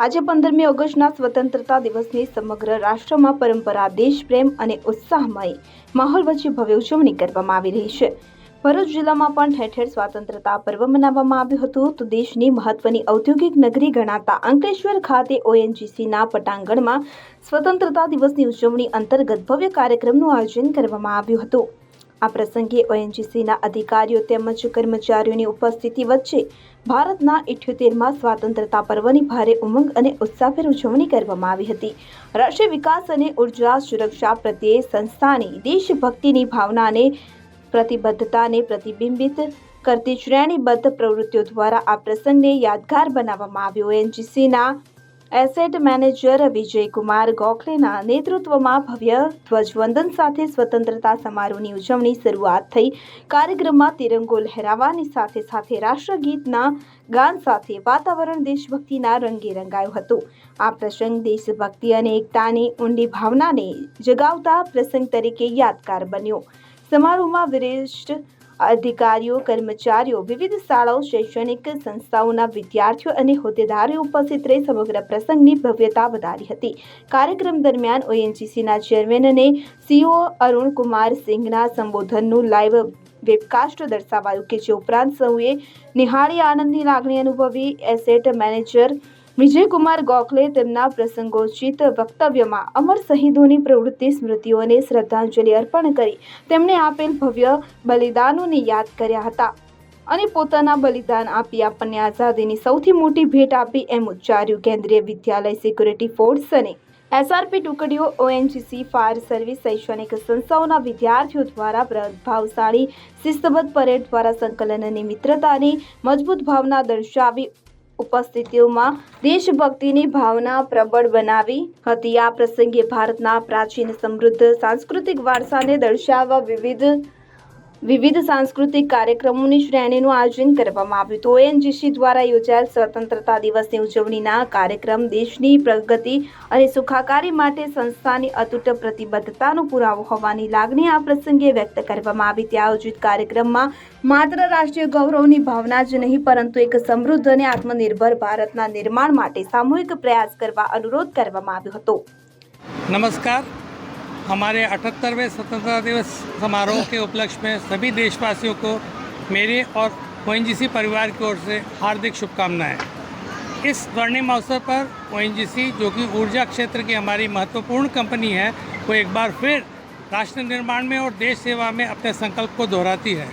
આજે પંદરમી ઓગસ્ટના સ્વતંત્રતા દિવસની સમગ્ર રાષ્ટ્રમાં પરંપરા દેશપ્રેમ અને ઉત્સાહમય માહોલ વચ્ચે ભવ્ય ઉજવણી કરવામાં આવી રહી છે. ભરૂચ જિલ્લામાં પણ ઠેર ઠેર સ્વાતંત્રતા પર્વ મનાવવામાં આવ્યું હતું. તો દેશની મહત્વની ઔદ્યોગિક નગરી ગણાતા અંકલેશ્વર ખાતે ઓએનજીસીના પટાંગણમાં સ્વતંત્રતા દિવસની ઉજવણી અંતર્ગત ભવ્ય કાર્યક્રમનું આયોજન કરવામાં આવ્યું હતું. આ પ્રસંગે ઓએનજીસીના અધિકારીઓ તેમજ કર્મચારીઓની ઉપસ્થિતિ વચ્ચે ભારતના ઇઠ્યોતેરમાં સ્વાતંત્રતા પર્વની ભારે ઉમંગ અને ઉત્સાહભેર ઉજવણી કરવામાં આવી હતી. રાષ્ટ્રીય વિકાસ અને ઊર્જા સુરક્ષા પ્રત્યે સંસ્થાની દેશભક્તિની ભાવનાને પ્રતિબદ્ધતાને પ્રતિબિંબિત કરતી શ્રેણીબદ્ધ પ્રવૃત્તિઓ દ્વારા આ પ્રસંગને યાદગાર બનાવવામાં આવ્યો. એનજીસીના એસેટ મેનેજર વિજયકુમાર ગોખલેના નેતૃત્વમાં ભવ્ય ધ્વજવંદન સાથે સ્વતંત્રતા સમારોહની ઉજવણી શરૂઆત થઈ. કાર્યક્રમમાં તિરંગો લહેરાવાની સાથે સાથે રાષ્ટ્રગીતના ગાન સાથે વાતાવરણ દેશભક્તિના રંગે રંગાયું હતું. આ પ્રસંગ દેશભક્તિ અને એકતાની ઊંડી ભાવનાને જગાવતા પ્રસંગ તરીકે યાદગાર બન્યો. સમારોહમાં વિશિષ્ટ અધિકારીઓ, કર્મચારીઓ, વિવિધ શાળાઓ, શૈક્ષણિક સંસ્થાઓના વિદ્યાર્થીઓ અને હોદ્દેદારો ઉપસ્થિત રહી સમગ્ર પ્રસંગની ભવ્યતા વધારી હતી. કાર્યક્રમ દરમિયાન ઓએનજીસીના ચેરમેન અને સીઓ અરુણ કુમાર સિંઘના સંબોધનનું લાઈવ વેબકાસ્ટ દર્શાવાયું કે જે ઉપરાંત સૌએ નિહાળી આનંદની લાગણી અનુભવી. એસેટ મેનેજર વિજયકુમાર ગોખલે તેમના પ્રસંગોચિત વક્તવ્યમાં અમર શહીદોની પ્રવૃત્તિ, સ્મૃતિઓને શ્રદ્ધાંજલિ અર્પણ કરી તેમણે આપેલ ભવ્ય બલિદાનોને યાદ કર્યા હતા અને પોતાના બલિદાન આપી આપણને આઝાદીની સૌથી મોટી ભેટ આપી એમ ઉચ્ચાર્યું કેન્દ્રીય વિદ્યાલય સિક્યુરિટી ફોર્સ અને એસઆરપી ટુકડીઓ ઓએનજીસી ફાયર સર્વિસ શૈક્ષણિક સંસ્થાઓના વિદ્યાર્થીઓ દ્વારા પ્રભાવશાળી શિસ્તબદ્ધ પરેડ દ્વારા સંકલન અને મિત્રતાની મજબૂત ભાવના દર્શાવી ઉપસ્થિતિઓમાં દેશભક્તિની ભાવના પ્રબળ બનાવી હતી. આ પ્રસંગે ભારતના પ્રાચીન સમૃદ્ધ સાંસ્કૃતિક વારસાને દર્શાવવા વિવિધ વિવિધ સાંસ્કૃતિક કાર્યક્રમોની શ્રેણીનું આયોજન કરવામાં આવ્યું તો ઓએનજીસી દ્વારા યોજાયેલ સ્વતંત્રતા દિવસની ઉજવણીના કાર્યક્રમ દેશની પ્રગતિ અને સુખાકારી માટે સંસ્થાની અતૂટ પ્રતિબદ્ધતાનો પુરાવો હોવાની લાગણી આ પ્રસંગે વ્યક્ત કરવામાં આવી. ત્યાં આયોજિત કાર્યક્રમમાં માત્ર રાષ્ટ્રીય ગૌરવની ભાવના જ નહીં, પરંતુ એક સમૃદ્ધ અને આત્મનિર્ભર ભારતના નિર્માણ માટે સામૂહિક પ્રયાસ કરવા અનુરોધ કરવામાં આવ્યો હતો. નમસ્કાર. हमारे अठहत्तरवें स्वतंत्रता दिवस समारोह के उपलक्ष्य में सभी देशवासियों को मेरे और ओएनजीसी परिवार की ओर से हार्दिक शुभकामनाएँ। इस स्वर्णिम अवसर पर ओएनजीसी, जो कि ऊर्जा क्षेत्र की हमारी महत्वपूर्ण कंपनी है वो एक बार फिर राष्ट्र निर्माण में और देश सेवा में अपने संकल्प को दोहराती है।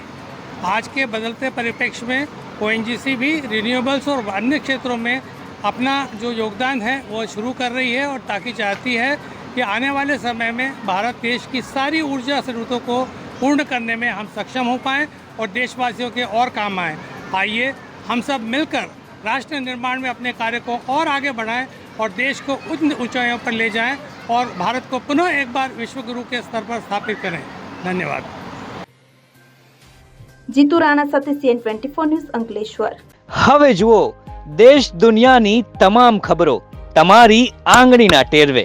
आज के बदलते परिप्रेक्ष्य में ओएनजीसी भी रिन्यूएबल्स और अन्य क्षेत्रों में अपना जो योगदान है, वो शुरू कर रही है और ताकि चाहती है कि आने वाले समय में भारत देश की सारी ऊर्जा ज़रूरतों को पूर्ण करने में हम सक्षम हो पाएँ और देशवासियों के और काम आएँ आइए हम सब मिलकर राष्ट्र निर्माण में अपने कार्य को और आगे बढ़ाएं और देश को उच्च ऊंचाइयों पर ले जाएं और भारत को पुनः एक बार विश्व गुरु के स्तर पर स्थापित करें धन्यवाद જીતુ રાણા સાથે CN twenty four news Ankleshwar હવે જુઓ દેશ દુનિયાની તમામ ખબરો તમારી આંગળીના ટેરવે